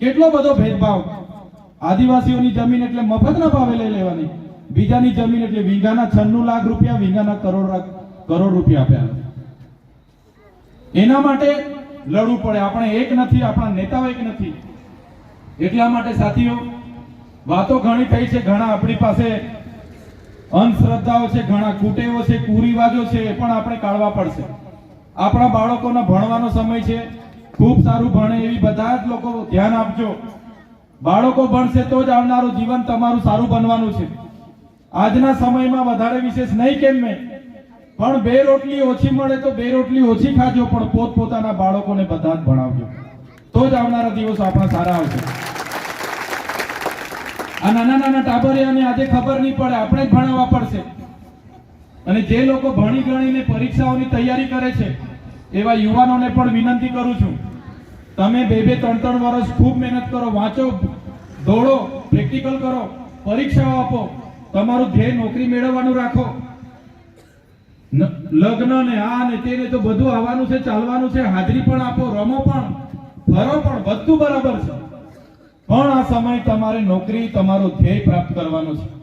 કેટલો બધો ભેદભાવ? આદિવાસીઓની જમીન એટલે મફતના ભાવે લઈ લેવાની. બીજાની જમીન એટલે વીઘાના છન્નું લાખ રૂપિયા વીઘાના કરોડ કરોડ રૂપિયા આપ્યા. એના માટે લડવું પડે. આપણે એક નથી, આપણા નેતાઓ એક નથી. એટલા માટે સાથીઓ, વાતો ઘણી થઈ છે, ઘણા આપણી પાસે અંધશ્રદ્ધાઓ છે, ઘણા કુટેવો છે, કુરિવાજો છે, એ પણ આપણે કાઢવા પડશે. આપણા બાળકોના ભણવાનો સમય છે ખૂબ સારું ભણે એવી બધા જ લોકો ધ્યાન આપજો. બાળકો ભણશે તો જ આવનારું જીવન તમારું સારું બનવાનું છે. આજના સમયમાં વધારે વિશેષ નહીં કેમ મેં? પણ બે રોટલી ઓછી મળે તો બે રોટલી ઓછી ખાજો, પણ પોતપોતાના બાળકોને બધા જ ભણાવજો. તો જ આવનારા દિવસો આપણા સારા આવશે. આ નાના નાના ટાબરિયાને આજે ખબર નહીં પડે, આપણે જ ભણાવવા પડશે. અને જે લોકો ભણી ગણીને પરીક્ષાઓની તૈયારી કરે છે એવા યુવાનોને પણ વિનંતી કરું છું. તમે બે બે ત્રણ ત્રણ વર્ષ ખૂબ મહેનત કરો, વાંચો, દોડો, પ્રેક્ટિકલ કરો, પરીક્ષાઓ આપો, તમારું ધ્યેય નોકરી મેળવવાનું રાખો. લગ્ન ને આ ને તે ને તો બધું આવવાનું છે, ચાલવાનું છે, હાજરી પણ આપો, રમો પણ, ફરો પણ, બધું બરાબર છે. પણ આ સમય તમારે નોકરી, તમારું ધ્યેય પ્રાપ્ત કરવાનું છે.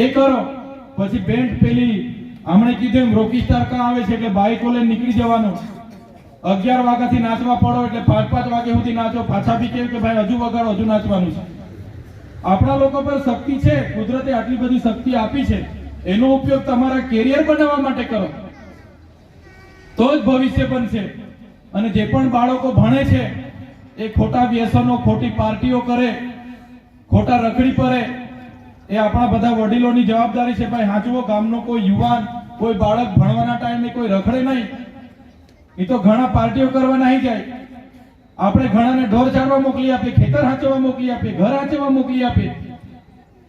એ કરો. પછી બેન્ડ પેલી હમણે કીધું એમ, રોકી સ્ટાર કાં આવે છે એટલે બાઈકો લઈને નીકળી જવાનું. અગિયાર વાગ્યાથી નાચવા પડો એટલે પાંચ પાંચ વાગ્યા સુધી નાચો. પાછા બી કેવું કે ભાઈ હજુ વગાડો, હજુ નાચવાનું છે. આપણા લોકો પર શક્તિ છે, કુદરતે આટલી બધી શક્તિ આપી છે. એનો ઉપયોગ તમારા કેરિયર બનાવવા માટે કરો. તો જ ભવિષ્ય બનશે. અને જે પણ બાળકો ભણે છે, એ ખોટા વ્યસનો, ખોટી પાર્ટીઓ કરે, ખોટા રખડી પડે એ આપણા બધા વડીલોની જવાબદારી છે, ભાઈ હાચવો ગામનો કોઈ યુવાન, કોઈ બાળક ભણવાના ટાઈમે કોઈ રખડે નહીં. એ તો ઘણા પાર્ટીઓ કરવા નહીં જાય. આપણે ઘણાને ઢોર ચારવા મોકલી આપીએ, ખેતર હાંચવા મોકલી આપીએ, ઘર હાંચવા મોકલી આપીએ.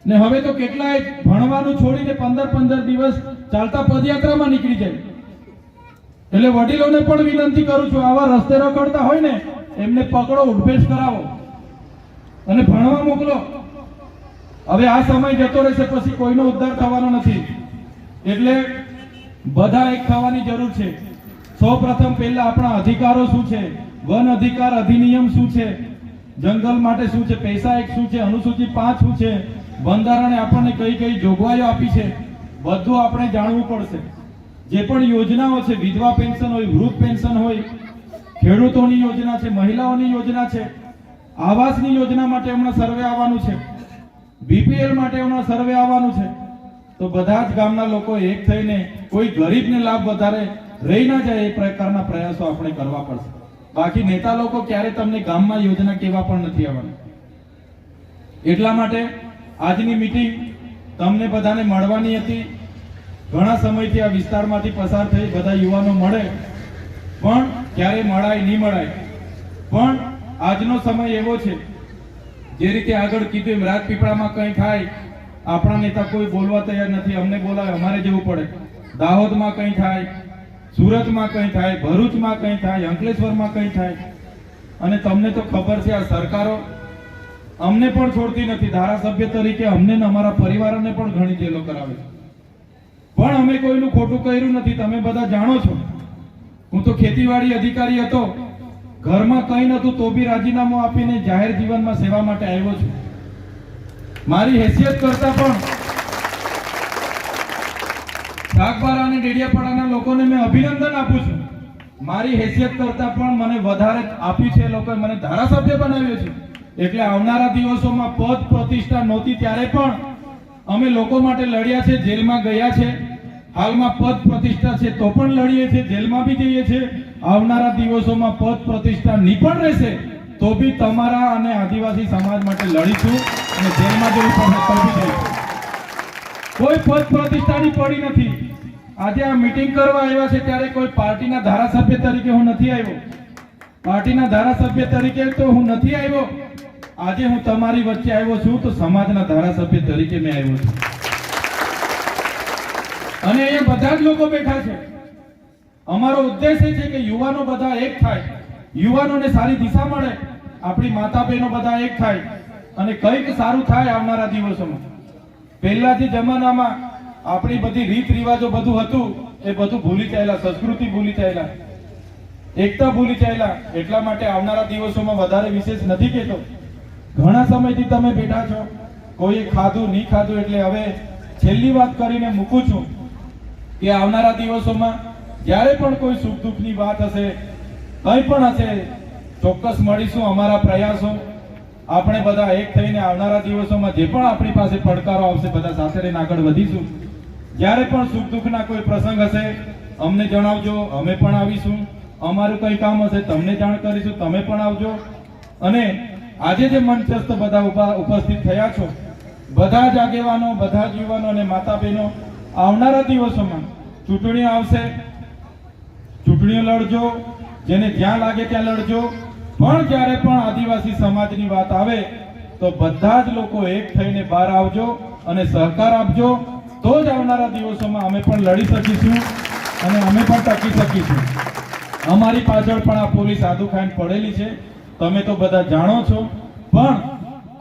ને હવે તો કેટલાય ભણવાનું છોડીને પંદર પંદર દિવસ ચાલતા પદયાત્રામાં નીકળી જાય. એટલે વડીલોને પણ વિનંતી કરું છું, આવા રસ્તે રખડતા હોય ને, એમને પકડો ઉડભેશ કરાવો. અને ભણવા મોકલો. હવે આ સમય જતો રહેશે, પછી કોઈનો ઉદ્ધાર થવાનો નથી. એટલે બધા એક થવાની જરૂર છે. સૌ પ્રથમ પહેલા આપણા અધિકારો શું છે? વન અધિકાર અધિનિયમ શું છે? જંગલ માટે શું છે? પૈસા એક શું છે? અનુસૂચિ પાંચ શું છે? બંધારણે આપણને કઈ કઈ જોગવાઈઓ આપી છે? બધું આપણે જાણવું પડશે. જે પણ યોજનાઓ છે, વિધવા પેન્શન હોય, વૃદ્ધ પેન્શન હોય, ખેડૂતોની યોજના છે, મહિલાઓની યોજના છે, આવાસની યોજના માટે હમણાં સર્વે આવવાનું છે. બીપીએલ માટે હમણાં સર્વે આવવાનું છે. તો બધા જ ગામના લોકો એક થઈને કોઈ ગરીબને લાભ વધારે રહી ના જાય એ પ્રકારના પ્રયાસો આપણે કરવા પડશે. બાકી નેતા લોકો ક્યારે તમને ગામમાં યોજના કેવા પણ નથી આવવાની. એટલા માટે આજની મિટિંગ તમને બધાને મળવાની હતી. ઘણા સમયથી આ વિસ્તારમાંથી પસાર થઈ બધા યુવાનો મળે. પણ ક્યારે મળાય નહીં મળાય. પણ આજનો સમય એવો છે જે રીતે આગળ કીધું એમ રાજપીપળામાં કંઈ થાય, આપણા નેતા કોઈ બોલવા તૈયાર નથી. અમને બોલાવે, અમારે જવું પડે. દાહોદમાં કંઈ થાય, સુરતમાં કંઈ થાય, ભરૂચમાં કંઈ થાય, અંકલેશ્વરમાં કંઈ થાય. અને તમને તો ખબર છે આ સરકારો અમને પણ છોડતી નથી. ધારાસભ્ય તરીકે અમને અમારા પરિવારોને પણ ઘણી જેલો કરાવે છે. પણ અમે કોઈનું ખોટું કર્યું નથી. તમે બધા જાણો છો. હું તો ખેતીવાડી અધિકારી હતો. ઘરમાં કંઈ નતું તો બી રાજીનામું આપીને જાહેર જીવનમાં સેવા માટે આવ્યો છું. મારી હેસિયત કરતા પણ સાગબારા અને ડેડિયાપાડાના લોકોને મેં અભિનંદન આપું છું. મારી હેસિયત કરતા પણ મને વધારે આપ્યું છે લોકોએ મને ધારાસભ્ય બનાવ્યો છે. એટલે આવનારા દિવસોમાં પદ પ્રતિષ્ઠા નહોતી ત્યારે પણ અમે લોકો માટે લડ્યા છે, જેલમાં ગયા છે. હાલમાં પદ પ્રતિષ્ઠા છે તો પણ લડીએ છીએ, જેલમાં બી જઈએ છીએ. આવનારા દિવસોમાં પદ પ્રતિષ્ઠા નિપણ રહેશે, તો બી તમારા અને આદિવાસી સમાજ માટે લડીશું અને જેલમાં જવું પણ કોઈ પદ પ્રતિષ્ઠાની પડી નથી. આજે આ મિટિંગ કરવા આવ્યા છે ત્યારે કોઈ પાર્ટીના ધારાસભ્ય તરીકે હું નથી આવ્યો. પાર્ટીના ધારાસભ્ય તરીકે તો હું નથી આવ્યો. આજે હું તમારી વચ્ચે આવ્યો છું તો સમાજના ધારાસભ્ય તરીકે મેં આવ્યો છું. અને અહીંયા બધા જ લોકો બેઠા છે. અમારો ઉદ્દેશ એ છે કે યુવાનો બધા એક થાય. યુવાનોને સારી દિશા મળે, આપણી માતા બહેનો બધા એક થાય અને કંઈક સારું થાય આવનારા દિવસોમાં. પહેલાથી જમાનામાં આપણી બધી રીત રિવાજો બધું હતું, એ બધું ભૂલી ચાલ્યા, સંસ્કૃતિ ભૂલી ચાલ્યા. એકતા ભૂલી ચાલ્યા. એટલા માટે આવનારા દિવસોમાં વધારે વિશેષ નથી કહેતો. ઘણા સમયથી તમે બેઠા છો, કોઈએ ખાધું, નહીં ખાધું એટલે હવે છેલ્લી વાત કરીને મૂકું છું કે આવનારા દિવસોમાં જ્યારે પણ કોઈ સુખ દુઃખની વાત હશે, કંઈ પણ હશે, ચોક્કસ મળીશું અમારા પ્રયાસો. આપણે બધા એક થઈને આવનારા દિવસોમાં જે પણ આપણી પાસે પડકારો આવશે, બધા સાથે રહીને આગળ વધીશું. જ્યારે પણ સુખ દુઃખના કોઈ પ્રસંગ હશે, અમને જણાવજો, અમે પણ આવીશું. અમારું કંઈ કામ હશે, તમને જાણ કરીશું, તમે પણ આવજો. અને આજે જે મંચસ્થ બધા ઊભા, ઉપસ્થિત થયા છો, બધા જ આગેવાનો બધા જ યુવાનો અને માતા બહેનો આવનારા દિવસોમાં ચૂંટણી આવશે. ચૂંટણીઓ લડજો, જેને જ્યાં લાગે ત્યાં લડજો. પણ જ્યારે પણ આદિવાસી સમાજની વાત આવે, તો બધા જ લોકો એક થઈને બહાર આવજો અને સહકાર આપજો. તો જ આવનારા દિવસોમાં અમે પણ લડી શકીશું અને અમે પણ ટકી શકીશું. અમારી પાછળ પણ આ પોલીસ આદુ ખાઈને પડેલી છે. તમે તો બધા જાણો છો. પણ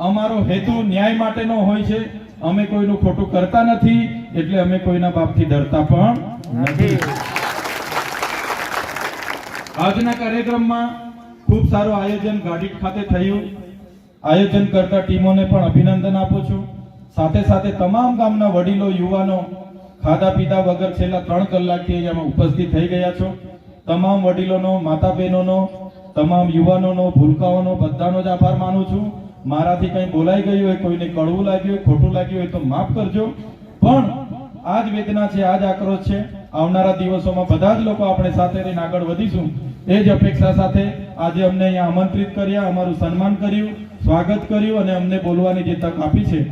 અમારો હેતુ ન્યાય માટેનો હોય છે. અમે કોઈનું ખોટું કરતા નથી, એટલે અમે કોઈના બાપથી ડરતા પણ નથી. આજના કાર્યક્રમમાં ખૂબ સારું આયોજન ગાડી ખાતે થયું. આયોજન કરતા ટીમોને પણ અભિનંદન આપું છું. સાથે સાથે તમામ ગામના વડીલો, યુવાનો ખાધા પીધા વગર છેલ્લા ત્રણ કલાકથી અહીંયામાં ઉપસ્થિત થઈ ગયા છો. તમામ વડીલોનો માતા બહેનોનો તમામ યુવાનોનો, ભૂલકાઓનો બધાનો જ આભાર માનું છું. મારાથી કંઈ બોલાઈ ગયું હોય, કોઈને કડવું લાગ્યું હોય, ખોટું લાગ્યું હોય તો માફ કરજો. પણ આ જ વેદના છે આ જ આક્રોશ છે. આવનારા દિવસોમાં બધા જ લોકો આપણે સાથે રહીને આગળ વધીશું. એ જ અપેક્ષા સાથે આજે અમને અહીંયા આમંત્રિત કર્યા, અમારું સન્માન કર્યું, સ્વાગત કર્યું અને અમને બોલવાની જે તક આપી છે